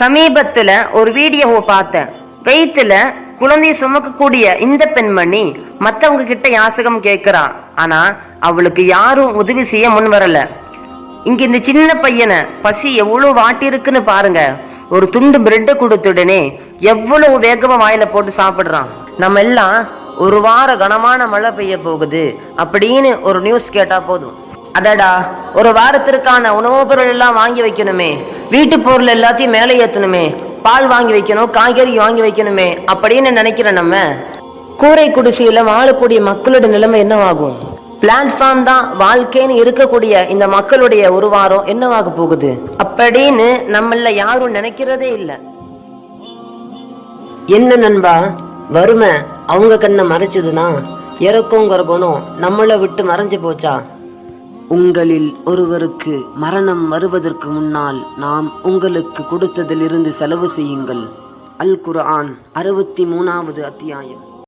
சமீபத்தில் ஒரு வீடியோவை பார்த்தேன். வயித்துல குழந்தைய சுமக்கக்கூடிய இந்த பெண்மணி மற்றவங்க கிட்ட யாசகம் கேட்குறான். ஆனால் அவளுக்கு யாரும் உதவி செய்ய முன் வரல. இங்கே இந்த சின்ன பையனை பசி எவ்வளோ வாட்டியிருக்குன்னு பாருங்க. ஒரு துண்டு பிரெட்டை கொடுத்துடனே எவ்வளவு வேகமாக வாயில போட்டு சாப்பிட்றான். நம்ம எல்லாம் ஒரு வார கனமான மழை பெய்ய போகுது அப்படின்னு ஒரு நியூஸ் கேட்டால் போதும். அடடா ஒரு வாரத்திற்கான உணவுப் பொருள் எல்லாம் வாங்கி வைக்கணுமே. வீட்டு பொருள் எல்லாத்தையும் மேலே ஏற்றணுமே பால் வாங்கி வைக்கணும் காய்கறி வாங்கி வைக்கணுமே அப்படின்னு நினைக்கிற நம்ம கூரை குடிசையில் வாழக்கூடிய மக்களோட நிலைமை என்னவாகும்? பிளாட்ஃபார்ம் தான் வாழ்க்கைன்னு இருக்கக்கூடிய இந்த மக்களுடைய ஒரு வாரம் என்னவாக போகுது? அப்படின்னு நம்மள யாரும் நினைக்கிறதே இல்லை. என்ன நண்பா வறுமை அவங்க கண்ணை மறைச்சதுன்னா இறக்கங்கிற குணம் நம்மளை விட்டு மறைஞ்சு போச்சா? உங்களில் ஒருவருக்கு மரணம் வருவதற்கு முன்னால் நாம் உங்களுக்கு கொடுத்ததிலிருந்து செலவு செய்யுங்கள். அல் குர்ஆன் அறுபத்தி மூணாவது அத்தியாயம்.